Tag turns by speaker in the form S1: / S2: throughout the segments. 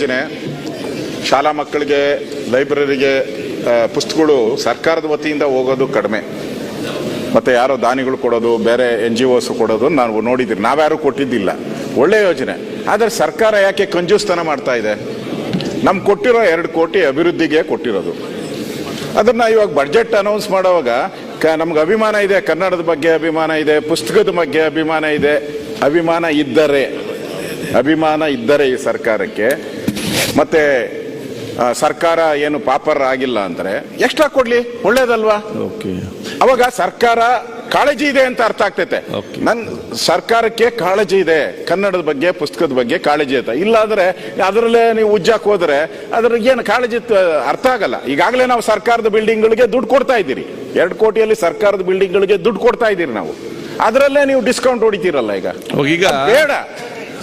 S1: ಯೋಜನೆ, ಶಾಲಾ ಮಕ್ಕಳಿಗೆ, ಲೈಬ್ರರಿಗೆ ಪುಸ್ತಕಗಳು ಸರ್ಕಾರದ ವತಿಯಿಂದ ಹೋಗೋದು ಕಡಿಮೆ. ಮತ್ತೆ ಯಾರೋ ದಾನಿಗಳು ಕೊಡೋದು, ಬೇರೆ ಎನ್ ಜಿ ಒಸ್ ಕೊಡೋದು ನಾವು ನೋಡಿದ್ದೀರಿ. ನಾವ್ಯಾರು ಕೊಟ್ಟಿದ್ದಿಲ್ಲ. ಒಳ್ಳೆ ಯೋಜನೆ. ಆದರೆ ಸರ್ಕಾರ ಯಾಕೆ ಕಂಜೂಸ್ತನ ಮಾಡ್ತಾ ಇದೆ? ನಮ್ಗೆ ಕೊಟ್ಟಿರೋ ಎರಡು ಕೋಟಿ ಅಭಿವೃದ್ಧಿಗೆ ಕೊಟ್ಟಿರೋದು. ಅದನ್ನ ಇವಾಗ ಬಡ್ಜೆಟ್ ಅನೌನ್ಸ್ ಮಾಡೋವಾಗ ಕ, ನಮ್ಗೆ ಅಭಿಮಾನ ಇದೆ. ಕನ್ನಡದ ಬಗ್ಗೆ ಅಭಿಮಾನ ಇದೆ, ಪುಸ್ತಕದ ಬಗ್ಗೆ ಅಭಿಮಾನ ಇದೆ. ಅಭಿಮಾನ ಇದ್ದರೆ ಅಭಿಮಾನ ಇದ್ದರೆ ಈ ಸರ್ಕಾರಕ್ಕೆ ಮತ್ತೆ ಸರ್ಕಾರ ಏನು ಪಾಪರ್ ಆಗಿಲ್ಲ ಅಂದ್ರೆ ಎಕ್ಸ್ಟ್ರಾ ಕೊಡ್ಲಿ ಒಳ್ಳೇದಲ್ವಾ?
S2: ಓಕೆ.
S1: ಅವಾಗ ಸರ್ಕಾರ ಕಾಳಜಿ ಇದೆ ಅಂತ ಅರ್ಥ ಆಗ್ತೈತೆ. ನನ್ ಸರ್ಕಾರಕ್ಕೆ ಕಾಳಜಿ ಇದೆ ಕನ್ನಡದ ಬಗ್ಗೆ ಪುಸ್ತಕದ ಬಗ್ಗೆ ಕಾಳಜಿ ಐತೆ ಇಲ್ಲಾಂದ್ರೆ ಅದರಲ್ಲೇ ನೀವು ಉಜ್ಜಾಕ್ ಹೋದ್ರೆ ಅದ್ರ ಏನು ಕಾಳಜಿ ಅರ್ಥ ಆಗಲ್ಲ. ಈಗಾಗಲೇ ನಾವು ಸರ್ಕಾರದ ಬಿಲ್ಡಿಂಗ್ಗಳಿಗೆ ದುಡ್ಡು ಕೊಡ್ತಾ ಇದ್ದೀರಿ. ಎರಡು ಕೋಟಿಯಲ್ಲಿ ಸರ್ಕಾರದ ಬಿಲ್ಡಿಂಗ್ಗಳಿಗೆ ದುಡ್ಡು ಕೊಡ್ತಾ ಇದ್ದೀರಿ ನಾವು. ಅದರಲ್ಲೇ ನೀವು ಡಿಸ್ಕೌಂಟ್ ಹೊಡಿತೀರಲ್ಲ ಈಗ.
S2: ಈಗ
S1: ಬೇಡ.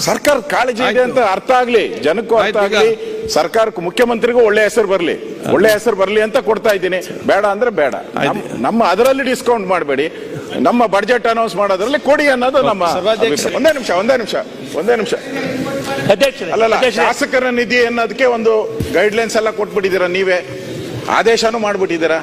S1: ಸರ್ಕಾರ ಕಾಳಜಿ ಇದೆ ಅಂತ ಅರ್ಥ ಆಗ್ಲಿ ಜನಕ್ಕೂ ಅರ್ಥ ಆಗ್ಲಿ ಸರ್ಕಾರಕ್ಕೂ ಮುಖ್ಯಮಂತ್ರಿಗೂ ಒಳ್ಳೆ ಹೆಸರು ಬರಲಿ ಒಳ್ಳೆ ಹೆಸರು ಬರಲಿ ಅಂತ ಕೊಡ್ತಾ ಇದ್ದೀನಿ. ಬೇಡ ಅಂದ್ರೆ ಬೇಡ. ನಮ್ಮ ಅದರಲ್ಲಿ ಡಿಸ್ಕೌಂಟ್ ಮಾಡಬೇಡಿ. ನಮ್ಮ ಬಡ್ಜೆಟ್ ಅನೌನ್ಸ್ ಮಾಡೋದ್ರಲ್ಲಿ ಕೊಡಿ ಅನ್ನೋದು ನಮ್ಮ. ಒಂದೇ ನಿಮಿಷ ಒಂದೇ ನಿಮಿಷ ಒಂದೇ ನಿಮಿಷ.
S3: ಅಧ್ಯಕ್ಷರೇ
S1: ಅಲ್ಲಲ್ಲ ಶಾಸಕರ ನಿಧಿ ಅನ್ನೋದಕ್ಕೆ ಒಂದು ಗೈಡ್ಲೈನ್ಸ್ ಎಲ್ಲ ಕೊಟ್ಬಿಟ್ಟಿದ್ದೀರಾ ನೀವೇ? ಆದೇಶನೂ ಮಾಡ್ಬಿಟ್ಟಿದ್ದೀರಾ?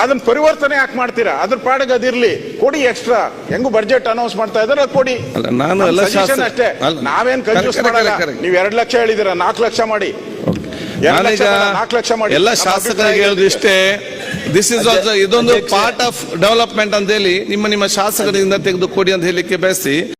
S1: ಅದನ್ನ ಪರಿವರ್ತನೆ ಯಾಕೆ ಮಾಡ್ತೀರಾ? ಅದ್ರ ಪಾಡಿಗೆ ಅದಿರ್ಲಿ ಕೊಡಿ ಎಕ್ಸ್ಟ್ರಾ ಹೆಂಗು ಬಜೆಟ್ ಅನೌನ್ಸ್ ಮಾಡ್ತಾ ಇದಾರೆ ಕೊಡಿ.
S2: ನಾನು
S1: ನಮ್
S2: ಎಲ್ಲ ಶಾಸಕ-
S1: ಅಷ್ಟೇ. ನಾವೇನ್ ಕನ್ಫ್ಯೂಸ್ ಮಾಡಲ್ಲ. ನೀವ್ ಎರಡ್ ಲಕ್ಷ ಹೇಳಿದಿರ ನಾಲ್ಕು ಲಕ್ಷ ಮಾಡಿ. ಲಕ್ಷ
S2: ನಾನೀಗ
S1: ನಾಲ್ಕು ಲಕ್ಷ ಮಾಡಿ.
S2: ಎಲ್ಲ ಶಾಸಕರಿಗೆ ಹೇಳಿದ್ರು ಇಷ್ಟೇ. ದಿಸ್ ಇಸ್ ಆಲ್ಸೋ ಇದೊಂದು ಪಾರ್ಟ್ ಆಫ್ ಡೆವಲಪ್ಮೆಂಟ್ ಅಂತ ಹೇಳಿ ನಿಮ್ಮ ನಿಮ್ಮ ಶಾಸಕರಿಂದ ತೆಗೆದು ಕೊಡಿ ಅಂತ ಹೇಳಿಕ್ಕೆ ಬಯಸಿ.